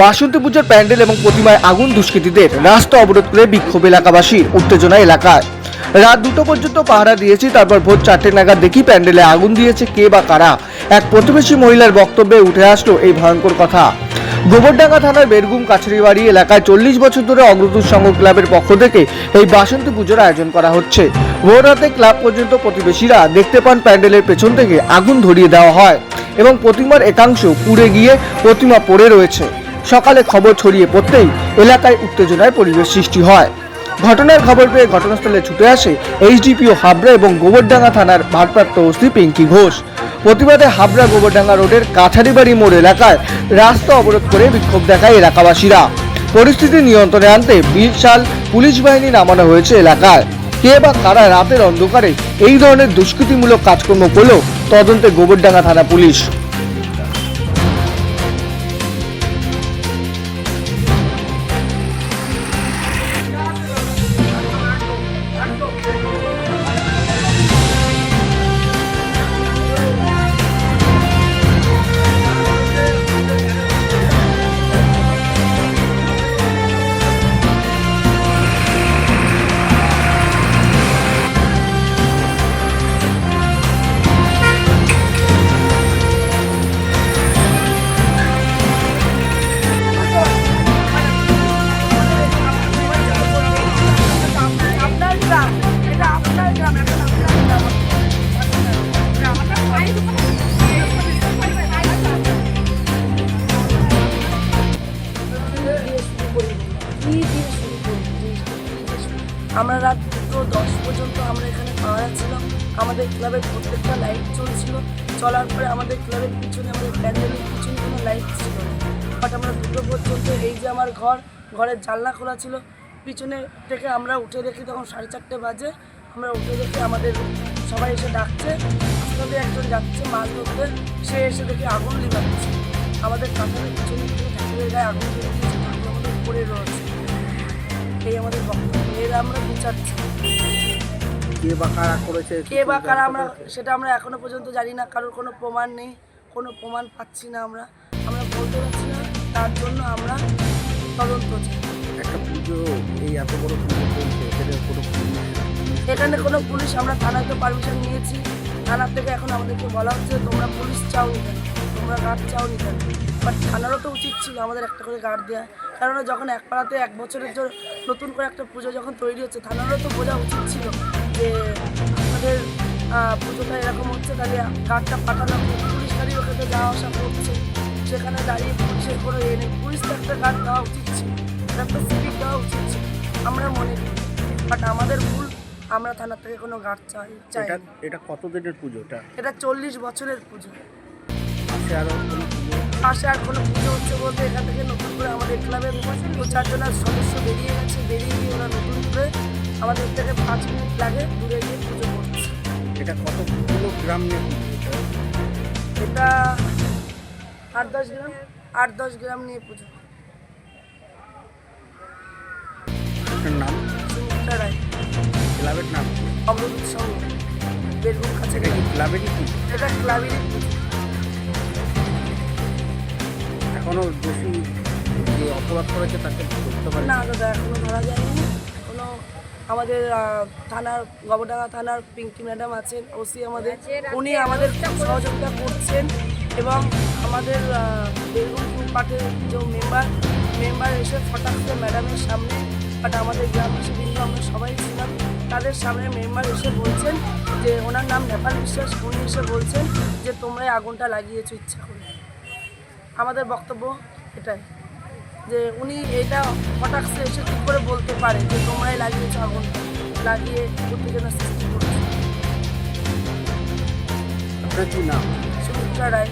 বাসন্তী পুজোর প্যান্ডেল এবং প্রতিমায় আগুন দুষ্কৃতীদের রাস্তা অবরোধ করে বিক্ষোভ এলাকাবাসীর উত্তেজনা এলাকায়। রাত দুটো পর্যন্ত পাহারা দিয়েছি, তারপর ভোর চারটে নাগাদ দেখি প্যান্ডেলে আগুন দিয়েছে কে বা কারা। এক প্রতিবেশী মহিলার বক্তব্যে উঠে আসলো এই ভয়ঙ্কর কথা। গোবরডাঙ্গা থানার বেরগুম কাছড়িবাড়ি এলাকায় চল্লিশ বছর ধরে অগ্রদূত সংঘ ক্লাবের পক্ষ থেকে এই বাসন্তী পুজোর আয়োজন করা হচ্ছে। ভোর রাতে ক্লাব পর্যন্ত প্রতিবেশীরা দেখতে পান প্যান্ডেলের পেছন থেকে আগুন ধরিয়ে দেওয়া হয় এবং প্রতিমার একাংশ পুড়ে গিয়ে প্রতিমা পড়ে রয়েছে। সকালে খবর ছড়িয়ে পড়তেই এলাকায় উত্তেজনায় পরিবেশ সৃষ্টি হয়। ঘটনার খবর পেয়ে ঘটনাস্থলে ছুটে আসে এইচডিপিও হাবড়া এবং গোবরডাঙ্গা থানার ভারপ্রাপ্ত ওসি পিঙ্কি ঘোষ। প্রতিবাদে হাবড়া গোবরডাঙ্গা রোডের কাছারিবাড়ি মোড় এলাকায় রাস্তা অবরোধ করে বিক্ষোভ দেখায় এলাকাবাসীরা। পরিস্থিতি নিয়ন্ত্রণে আনতে বিশাল পুলিশ বাহিনী নামানো হয়েছে এলাকায়। কে বা কারা রাতের অন্ধকারে এই ধরনের দুষ্কৃতিমূলক কাজকর্ম করলেও তদন্তে গোবরডাঙ্গা থানা পুলিশ। আমরা রাত দুটো দশ পর্যন্ত আমরা এখানে পাহারা ছিলাম। আমাদের ক্লাবের প্রত্যেকটা লাইট চলছিল চলার পরে আমাদের ক্লাবের পিছনে, আমাদের প্যান্ডেলের পিছনে কোনো লাইট ছিল বাট আমরা দুটো পর্যন্ত এই যে আমার ঘর, ঘরের জানলা খোলা ছিল। পিছনে থেকে আমরা উঠে দেখি তখন সাড়ে চারটে বাজে। আমরা উঠে দেখি আমাদের সবাই এসে ডাকছে। রাস্তাতে একজন যাচ্ছে মাছ ধরতে। সে এসে দেখি আগুন লিবাচ্ছে আমাদের কাঁঠালের পিছনে ঠাকুরের গায়ে আগুন ধরে ঠাকুর আমাদের পড়ে রয়েছে। এই আমাদের বক্তব্য এর আমরা বিচার কে বা কারা করেছে কে বা কারা আমরা সেটা আমরা এখনও পর্যন্ত জানি না কারোর কোনো প্রমাণ নেই কোনো প্রমাণ পাচ্ছি না আমরা। আমরা বলতে পারছি না তার জন্য আমরা তদন্ত একটা পুজো এই এত বড় পুজো চলছে এখানে কোনো পুলিশ এখানে কোনো পুলিশ আমরা থানায় তো পারমিশন নিয়েছি। থানার থেকে এখন আমাদেরকে বলা হচ্ছে তোমরা পুলিশ চাও নি তোমরা গার্ড চাও নি বাট থানারও তো উচিত ছিল আমাদের একটা করে গার্ড দেওয়া কারণ যখন এক পাড়াতে এক বছরের জন্য নতুন করে একটা পুজো যখন তৈরি হচ্ছে থানারও তো বোঝা উচিত ছিল যে আমাদের পুজোটা এরকম হচ্ছে তাহলে গার্ডটা পাঠানো পুলিশ গাড়ি ওখানে যাওয়া আসা করছে সেখানে দাঁড়িয়ে পুলিশের কোনো ইয়ে নেই। পুলিশ তো একটা গার্ড দেওয়া উচিত ছিল একটা সিভিক দেওয়া উচিত ছিল আমরা মনে করি। বাট আমাদের ভুল আমরা থানার থেকে কোনো গার্ড চাই চাই এটা না। এটা কত দিনের পুজোটা এটা চল্লিশ বছরের পুজো। পাশে আরও কোনো পুজো পাশে আর কোনো পুজো হচ্ছে বলতে এখান থেকে নতুন করে আমাদের ক্লাবের দু চারজনের সদস্য বেরিয়ে গেছে বেরিয়ে গিয়ে ওরা নতুন করে আমাদের থেকে পাঁচ মিনিট লাগে দূরে গিয়ে পুজো করছে এটা কতগুলো গ্রাম নিয়ে এটা? আট দশ গ্রাম আট দশ গ্রাম নিয়ে পুজো। নাম? সুমিত্রা রায়। ক্লাবের নাম? কি? অমরদূত সঙ্গ বেরগুম কাছে ক্লাবেরই এটা ক্লাবেরই পুজো। এখনও দোষী যে অপরাধ করেছে তাকে ধরতে পারে না, দাদা, এখনও ধরা যায়নি। এখনও আমাদের থানার গবরডাঙ্গা থানার পিঙ্কি ম্যাডাম আছেন, ওসি আমাদের। উনি আমাদের সহযোগিতা করছেন এবং আমাদের বেলগুন পার্টির যে মেম্বার মেম্বার এসে ফটাকতে ম্যাডামের সামনে, বাট আমাদের গ্রামবাসী কিন্তু আমরা সবাই ছিলাম, তাদের সামনে মেম্বার এসে বলছেন যে ওনার নাম নেপাল বিশ্বাস, উনি এসে বলছেন যে তোমরাই আগুনটা লাগিয়েছো, ইচ্ছা করে। আমাদের বক্তব্য এটাই যে উনি এটা হঠাৎ এসে ঠিক করে বলতে পারে যে তোমরাই লাগিয়েছ আগুন লাগিয়ে উত্তেজনা সৃষ্টি করেছ। আপনার কি নাম? সুমিত্রা রায়।